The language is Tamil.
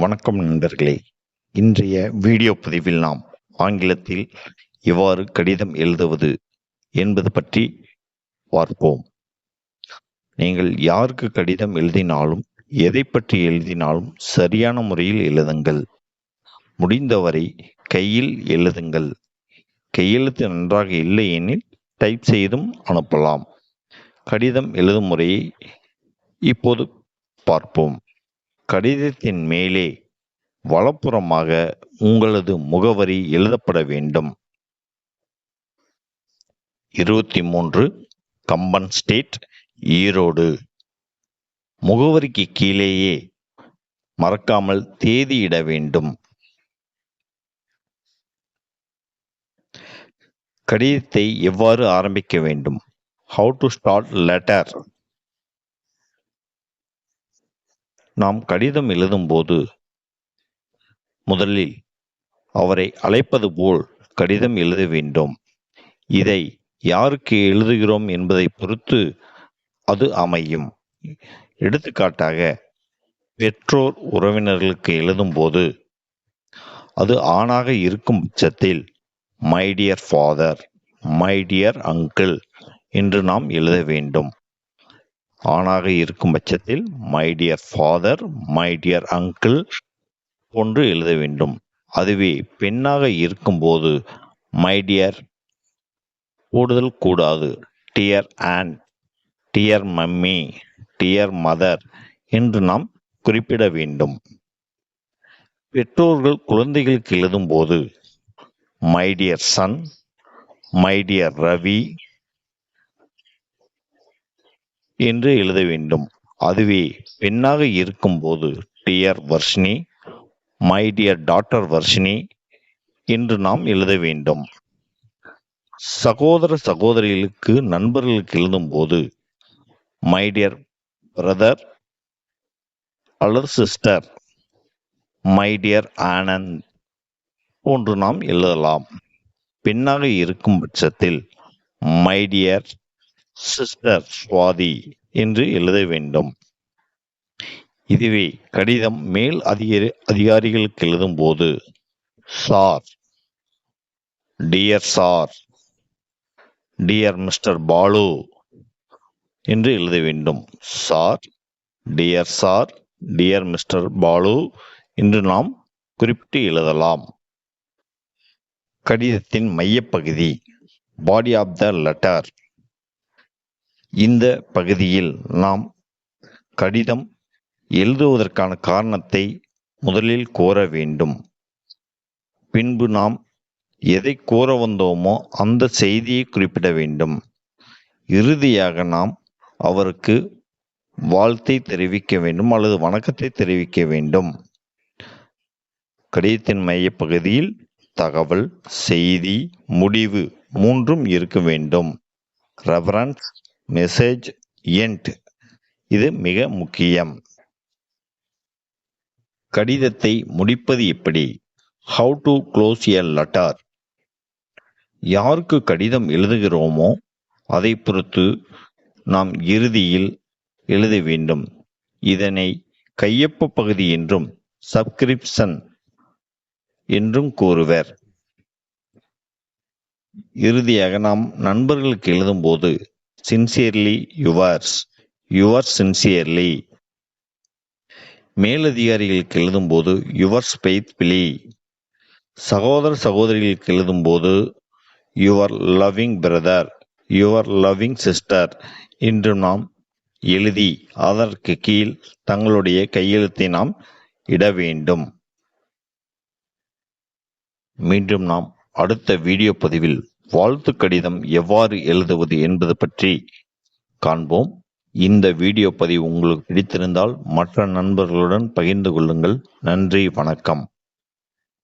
வணக்கம் நண்பர்களே. இன்றைய வீடியோ பதிவில் நாம் ஆங்கிலத்தில் எவ்வாறு கடிதம் எழுதுவது என்பது பற்றி பார்ப்போம். நீங்கள் யாருக்கு கடிதம் எழுதினாலும் எதை பற்றி எழுதினாலும் சரியான முறையில் எழுதுங்கள். முடிந்தவரை கையில் எழுதுங்கள். கையெழுத்து நன்றாக இல்லை எனில் டைப் செய்தும் அனுப்பலாம். கடிதம் எழுதும் முறையை இப்போது பார்ப்போம். கடிதத்தின் மேலே வலப்புறமாக உங்களது முகவரி எழுதப்பட வேண்டும். இருபத்தி மூன்று கம்பன் ஸ்டேட் ஈரோடு. முகவரிக்கு கீழேயே மறக்காமல் தேதியிட வேண்டும். கடிதத்தை எவ்வாறு ஆரம்பிக்க வேண்டும்? ஹவு டு ஸ்டார்ட் லெட்டர் நாம் கடிதம் எழுதும்போது முதலில் அவரை அழைப்பது போல் கடிதம் எழுத வேண்டும். இதை யாருக்கு எழுதுகிறோம் என்பதை பொறுத்து அது அமையும். எடுத்துக்காட்டாக பெற்றோர் உறவினர்களுக்கு எழுதும்போது அது ஆணாக இருக்கும் பட்சத்தில் my dear father my dear uncle என்று நாம் எழுத வேண்டும். ஆணாக இருக்கும் பட்சத்தில் my dear father my dear uncle போன்று எழுத வேண்டும். அதுவே பெண்ணாக இருக்கும்போது மை டியர் கூடுதல் கூடாது. Dear and dear mummy dear mother என்று நாம் குறிப்பிட வேண்டும். பெற்றோர்கள் குழந்தைகளுக்கு எழுதும்போது my dear son my dear Ravi என்று எழுத வேண்டும். அதுவே பெண்ணாக இருக்கும்போது dear Varshini my dear daughter Varshini என்று நாம் எழுத வேண்டும். சகோதர சகோதரிகளுக்கு நண்பர்களுக்கு எழுதும்போது மை டியர் பிரதர் அல்லது சிஸ்டர் மை டியர் ஆனந்த் போன்று நாம் எழுதலாம். பெண்ணாக இருக்கும் பட்சத்தில் மை டியர் சிஸ்டர் சுவாதி என்று எழுத வேண்டும். இதுவே கடிதம் மேல் அதிகாரி அதிகாரிகளுக்கு எழுதும் போது sir dear sir dear mister Balu என்று எழுத வேண்டும். Sir dear sir dear mister Balu என்று நாம் குறிப்பிட்டு எழுதலாம். கடிதத்தின் மையப்பகுதி பாடி ஆஃப் த லெட்டர் இந்த பகுதியில் நாம் கடிதம் எழுதுவதற்கான காரணத்தை முதலில் கோர வேண்டும். பின்பு நாம் எதை கோர வந்தோமோ அந்த செய்தியை குறிப்பிட வேண்டும். இறுதியாக நாம் அவருக்கு வாழ்த்தை தெரிவிக்க வேண்டும் அல்லது வணக்கத்தை தெரிவிக்க வேண்டும். கடிதத்தின் மையப்பகுதியில் தகவல் செய்தி முடிவு மூன்றும் இருக்க வேண்டும். ரெஃபரன்ஸ் மெசேஜ் எண்ட் இது மிக முக்கியம். கடிதத்தை முடிப்பது எப்படி? How to close a letter யாருக்கு கடிதம் எழுதுகிறோமோ அதை பொறுத்து நாம் இறுதியில் எழுத வேண்டும். இதனை கையொப்ப பகுதி என்றும் சப்ஸ்கிரிப்ஷன் என்றும் கூறுவர். இறுதியாக நாம் நண்பர்களுக்கு எழுதும்போது சின்சியர்லி யுவர்ஸ் யுவர் சின்சியர்லி மேலதிகாரிகளுக்கு எழுதும்போது யுவர்ஸ் ஃபெய்த்ஃபுல்லி சகோதர சகோதரிகளுக்கு எழுதும்போது your loving brother your loving sister என்று நாம் எழுதி அதற்கு கீழ் தங்களுடைய கையெழுத்தை நாம் இட வேண்டும். மீண்டும் நாம் அடுத்த வீடியோ பதிவில் வாழ்த்து கடிதம் எவ்வாறு எழுதுவது என்பது பற்றி காண்போம். இந்த வீடியோ பதிவு உங்களுக்கு பிடித்திருந்தால் மற்ற நண்பர்களுடன் பகிர்ந்து கொள்ளுங்கள். நன்றி வணக்கம்.